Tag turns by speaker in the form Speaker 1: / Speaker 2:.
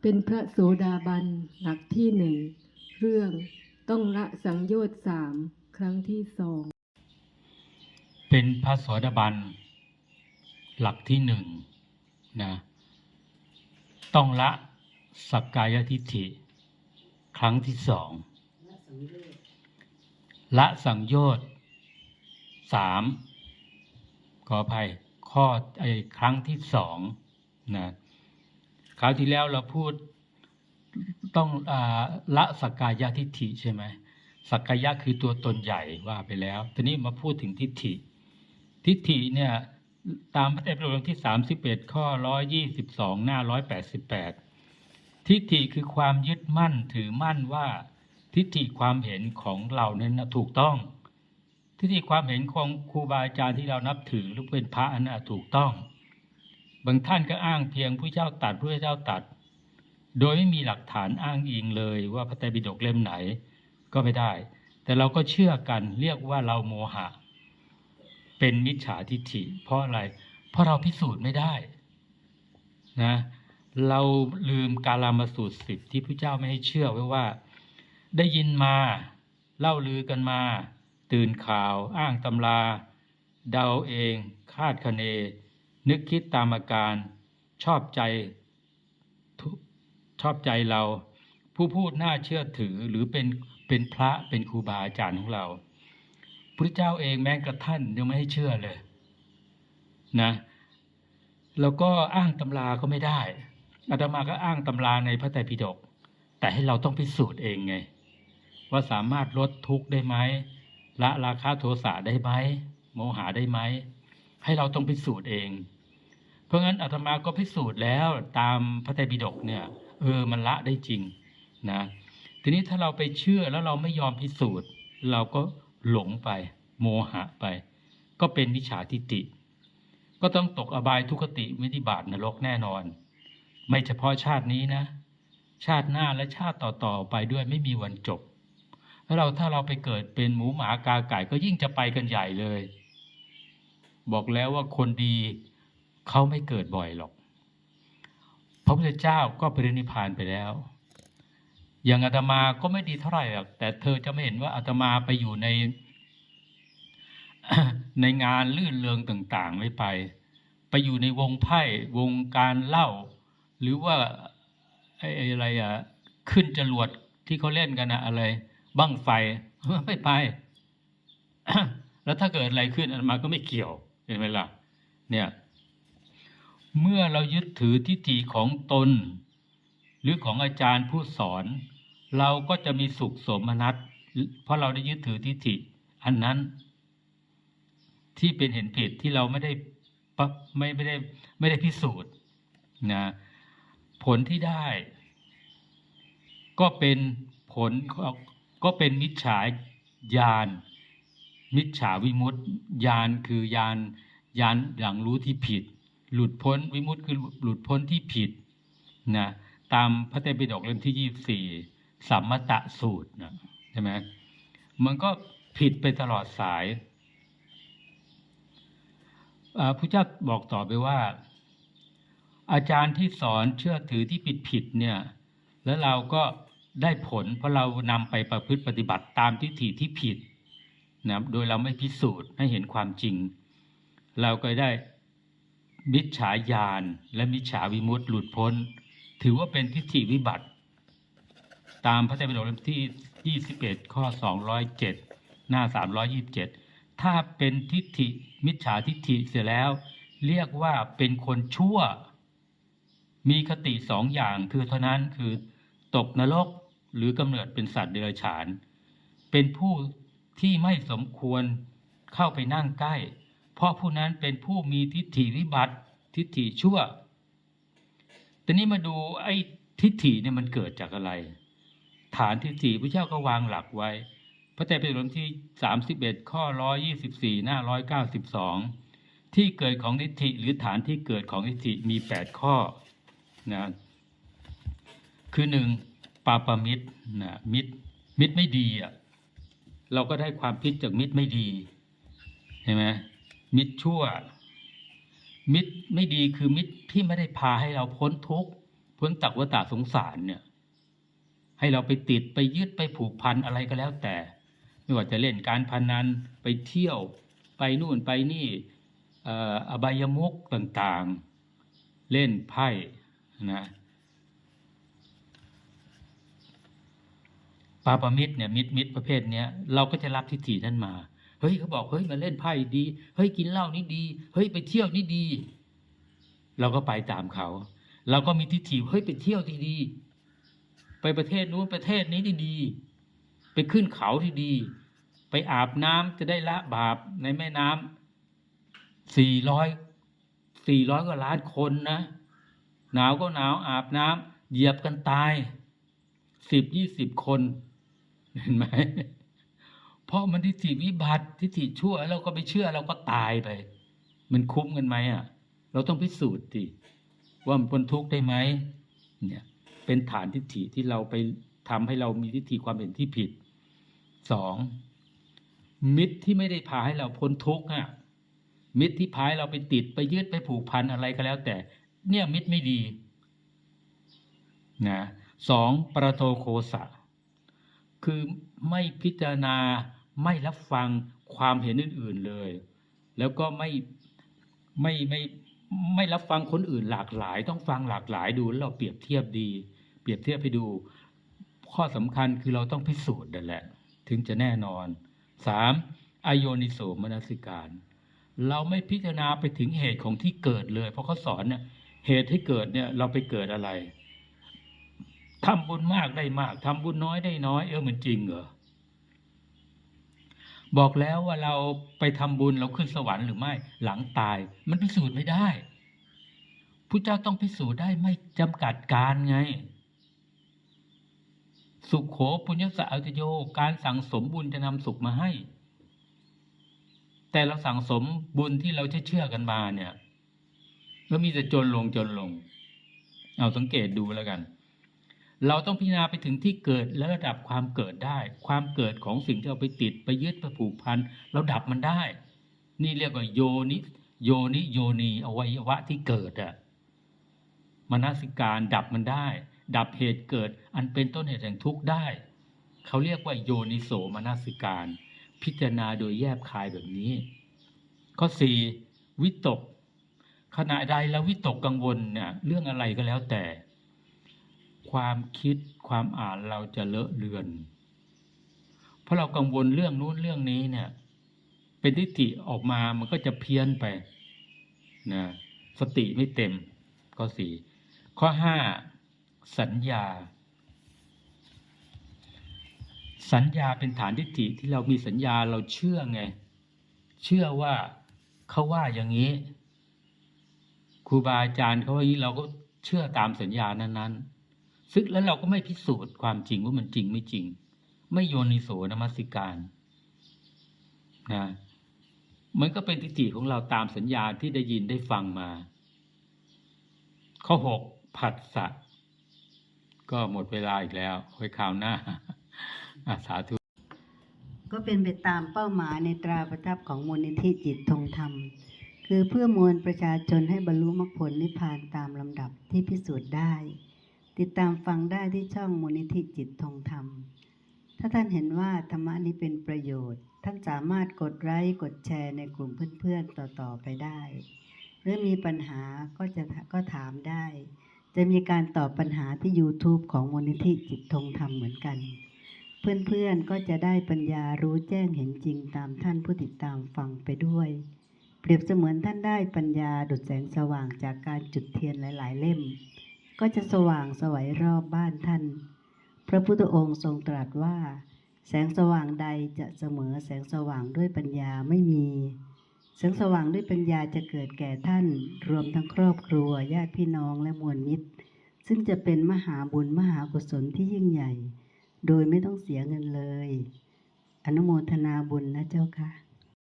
Speaker 1: เป็นพระโสดาบันหลักที่หนึ่งเรื่องต้องละสังโยชน์สามครั้งที่สอง
Speaker 2: เป็นพระโสดาบันหลักที่หนึ่งนะต้องละสักกายทิฏฐิ ครั้งที่สองละสังโยชน์สามขออภัยข้อไอ้ครั้งที่สองนะ คราวที่แล้วเราพูดต้องอละสักกายทิฏฐิใช่ไหมสักกายะคือตัวตนใหญ่ว่าไปแล้ว ทีนี้มาพูดถึงทิฏฐิ ทิฏฐิเนี่ยตามพระไตรปิฎกเล่มที่ 31 ข้อ 122 หน้า 188 ทิฏฐิคือความยึดมั่นถือมั่นว่าทิฏฐิความเห็นของเรานั้นนะถูกต้อง ทิฏฐิความเห็นของครูบาอาจารย์ที่เรานับถือหรือเป็นพระอันนั้นถูกต้อง บางท่านก็อ้างเพียงผู้เจ้าตัดผู้เจ้าตัด โดยไม่มีหลักฐานอ้างอิงเลยว่าพระไตรปิฎกเล่มไหนก็ไม่ได้ แต่เราก็เชื่อกันเรียกว่าเราโมหะ เป็นมิจฉาทิฏฐิ เพราะอะไร เพราะเราพิสูจน์ไม่ได้นะเราลืมกาลามาสูตรสิบที่พระเจ้าไม่ให้เชื่อไว้ว่า ได้ยินมาเล่าลือกันมา ตื่นข่าว อ้างตำรา เดาเอง คาดคะเน นึกคิดตามอาการ ชอบใจ ชอบใจเรา ผู้พูดน่าเชื่อถือหรือเป็นเป็นพระเป็นครูบาอาจารย์ของเราพระเจ้าเองแม้กระทั่งยังไม่ให้เชื่อเลย นะแล้วก็อ้างตำราก็ไม่ได้อาตมาก็อ้างตำราในพระไตรปิฎกแต่ให้เราต้องพิสูจน์เองไง ว่าสามารถลดทุกข์ได้ไหมละราคาโทสะได้ไหมโมหะได้ไหมให้เราต้องพิสูจน์เอง เพราะงั้นอาตมาก็พิสูจน์แล้วตามพระไตรปิฎกเนี่ยเออมันละได้จริงนะทีนี้ถ้าเราไปเชื่อแล้วเราไม่ยอมพิสูจน์ เราก็หลงไป โมหะไป ก็เป็นมิจฉาทิฏฐิก็ต้องตกอบายทุกติวินิบาตนรกแน่นอน ไม่เฉพาะชาตินี้นะ ชาติหน้าและชาติต่อๆไปด้วยไม่มีวันจบ แล้วเราถ้าเราไปเกิดเป็นหมูหมากาไก่ก็ยิ่งจะไปกันใหญ่เลย บอกแล้วว่าคนดี เขาไม่เกิดบ่อยหรอก พระพุทธเจ้าก็ปรินิพพานไปแล้ว อย่างอาตมาก็ไม่ดีเท่าไหร่หรอกแต่เธอจะไม่เห็นว่าอาตมาไปอยู่ใน ในงานลื่นเริงต่างๆ ไม่ไป ไปอยู่ในวงไพ่วงการเล่า หรือว่าไอ้อะไรอะขึ้นจรวดที่เขาเล่นกันนะอะไรบั้งไฟไม่ไป แล้วถ้าเกิดอะไรขึ้นอาตมาก็ไม่เกี่ยวเห็นไหมล่ะเนี่ย เมื่อเรายึดถือทิฏฐิของตน หรือของอาจารย์ผู้สอน เราก็จะมีสุขสมนัตเพราะเราได้ยึดถือทิฏฐิ อันนั้นที่เป็นเห็นผิดที่เราไม่ได้ปะไม่ไม่ได้ไม่ได้พิสูจน์นะผลที่ได้ ก็เป็นผลก็เป็นมิจฉาญาณมิจฉาวิมุตติญาณคือญาณญาณอย่างรู้ที่ผิด หลุดพ้นวิมุตติคือหลุดพ้นที่ผิดนะตามพระไตปิฎกเล่มที่ยี่สี่สัมมตะสูตรนะใช่ไหมมันก็ผิดไปตลอดสายพระเจ้าบอกต่อไปว่า อาจารย์ที่สอนเชื่อถือที่ผิดผิดเนี่ย แล้วเราก็ได้ผล เพราะเรานำไปประพฤติปฏิบัติตามทิฏฐิที่ผิดนะโดยเราไม่พิสูจน์ให้เห็นความจริง เราก็ได้ มิจฉาญาณและมิจฉาวิมุตติหลุดพ้น ถือว่าเป็นทิฏฐิวิบัติ ตามพระไตรปิฎกเล่มที่ 21 ข้อ 207 หน้า 327 ถ้าเป็นทิฏฐิมิจฉาทิฏฐิเสียแล้ว เรียกว่าเป็นคนชั่ว มีคติสองอย่างคือเท่านั้นคือตกนรกหรือกำเนิดเป็นสัตว์เดรัจฉาน เป็นผู้ที่ไม่สมควรเข้าไปนั่งใกล้ เพราะผู้นั้นเป็นผู้มีทิฏฐิวิบัติ ทิฏฐิชั่วแต่นี้มาดูไอ้ทิฏฐิเนี่ยมันเกิดจากอะไร ฐานทิฏฐิพระเจ้าก็วางหลักไว้ พระไตรปิฎกที่31ข้อ124หน้า192ที่เกิดของทิฏฐิหรือฐานที่เกิดของทิฏฐิมี8ข้อนะคือหนึ่งปาปามิตรนะมิตรมิตรไม่ดีอะเราก็ได้ความพิษจากมิตรไม่ดี เห็นไหม มิตรชั่ว มิตรไม่ดีคือมิตรที่ไม่ได้พาให้เราพ้นทุกข์พ้นจากวัฏสงสารเนี่ย ให้เราไปติดไปยึดไปผูกพันอะไรก็แล้วแต่ ไม่ว่าจะเล่นการพนันไปเที่ยว ไปนู่นไปนี่อ่ออบายมุกต่างๆ เล่นไพ่นะปาปมิตรเนี่ยมิตรมิตรประเภทเนี้ยเราก็จะรับทิฏฐินั้นมา เฮ้ยเขาบอกเฮ้ยมาเล่นไพ่ดี เฮ้ยกินเหล้านี่ดี เฮ้ยไปเที่ยวนี่ดี เราก็ไปตามเขา เราก็มีทิฏฐิเฮ้ยไปเที่ยวที่ดี ไปประเทศนู้นประเทศนี้ที่ดี ไปขึ้นเขาที่ดี ไปอาบน้ำจะได้ละบาปในแม่น้ำสี่ร้อยสี่ร้อยกว่าล้านคนนะหนาวก็หนาวอาบน้ำเหยียบกันตายสิบยี่สิบคน เห็นไหม เพราะมันทิฏฐิวิบัติทิฏฐิชั่วเราก็ไปเชื่อเราก็ตายไป มันคุ้มกันไหมอะ เราต้องพิสูจน์ดิว่ามันพ้นทุกข์ได้ไหมเนี่ย เป็นฐานทิฏฐิที่เราไปทำให้เรามีทิฏฐิความเห็นที่ผิดสองมิตรที่ไม่ได้พาให้เราพ้นทุกข์อะมิตรที่พาให้เราไปติดไปยึดไปผูกพันอะไรก็แล้ว แต่ เนี่ยมิตรไม่ดีนะสองประโทโคสะ คือไม่พิจารณา ไม่รับฟังความเห็นอื่น ๆเลย แล้วก็ไม่ไม่ไม่ไม่รับฟังคนอื่นหลากหลาย ต้องฟังหลากหลายดูแล้วเราเปรียบเทียบดี เปรียบเทียบให้ดู ข้อสำคัญคือเราต้องพิสูจน์นั่นแหละ ถึงจะแน่นอนสามอโยนิโสมนสิการ เราไม่พิจารณาไปถึงเหตุของที่เกิดเลย เพราะเขาสอนเนี่ยเหตุให้เกิดเนี่ยเราไปเกิดอะไรทำบุญมากได้มากทำบุญน้อยได้น้อย เออมันจริงเหรอ บอกแล้วว่าเราไปทำบุญเราขึ้นสวรรค์หรือไม่หลังตาย มันพิสูจน์ไม่ได้พระเจ้าต้องพิสูจน์ได้ไม่จำกัดการไง สุขโขปุญญสะอัตโยการสั่งสมบุญจะนำสุขมาให้ แต่เราสั่งสมบุญที่เราเชื่อกันมาเนี่ยแล้วมีแต่จนลงจนลง เอาสังเกตดูแล้วกัน เราต้องพิจารณาไปถึงที่เกิดและระดับความเกิดได้ ความเกิดของสิ่งที่เราไปติดไปยึดไปผูกพันเราดับมันได้ นี่เรียกว่าโยนิโยนิโยนีอวัยวะที่เกิดอะมนสิการดับมันได้ ดับเหตุเกิด อันเป็นต้นเหตุแห่งทุกข์ได้ เขาเรียกว่าโยนิโสมนสิการ พิจารณาโดยแยบคายแบบนี้ ข้อสี่วิตกขณะใดเราวิตกกังวลเนี่ยเรื่องอะไรก็แล้วแต่ ความคิดความอ่านเราจะเลอะเลือน เพราะเรากังวลเรื่องนู้นเรื่องนี้เนี่ย เป็นทิฏฐิออกมามันก็จะเพี้ยนไปนะสติไม่เต็ม ข้อสี่ข้อห้าสัญญา สัญญาเป็นฐานทิฏฐิที่เรามีสัญญาเราเชื่อไง เชื่อว่าเขาว่าอย่างนี้ครูบาอาจารย์เขาว่าอย่างนี้เราก็เชื่อตามสัญญานั้นๆ ซึ่งแล้วเราก็ไม่พิสูจน์ความจริงว่ามันจริงไม่จริง ไม่โยนิโสนมัสิการนะมันก็เป็นทิฏฐิของเราตามสัญญาที่ได้ยินได้ฟังมา ข้อหกผัสสะก็หมดเวลาอีกแล้วไว้คราวหน้าอาสาธุ
Speaker 3: ก็เป็นไปตามเป้าหมายในตราประทับของมูลนิธิจิตธงธรรม คือเพื่อมวลประชาชนให้บรรลุมรรคผลนิพพานตามลำดับที่พิสูจน์ได้ ติดตามฟังได้ที่ช่องมูลนิธิจิตธงธรรม ถ้าท่านเห็นว่าธรรมะนี้เป็นประโยชน์ ท่านสามารถกดไลค์กดแชร์ในกลุ่มเพื่อนๆต่อๆไปได้ หรือมีปัญหาก็จะก็ถามได้ จะมีการตอบปัญหาที่ YouTube ของมูลนิธิจิตธงธรรมเหมือนกัน เพื่อนๆก็จะได้ปัญญารู้แจ้งเห็นจริงตามท่านผู้ติดตามฟังไปด้วย เปรียบเสมือนท่านได้ปัญญาดุจแสงสว่างจากการจุดเทียนหลาย ๆ เล่ม ก็จะสว่างสวัยรอบบ้านท่าน พระพุทธองค์ทรงตรัสว่า แสงสว่างใดจะเสมอแสงสว่างด้วยปัญญาไม่มี แสงสว่างด้วยปัญญาจะเกิดแก่ท่าน รวมทั้งครอบครัวญาติพี่น้องและมวลมิตร ซึ่งจะเป็นมหาบุญมหากุศลที่ยิ่งใหญ่ โดยไม่ต้องเสียเงินเลย อนุโมทนาบุญนะเจ้าค่ะ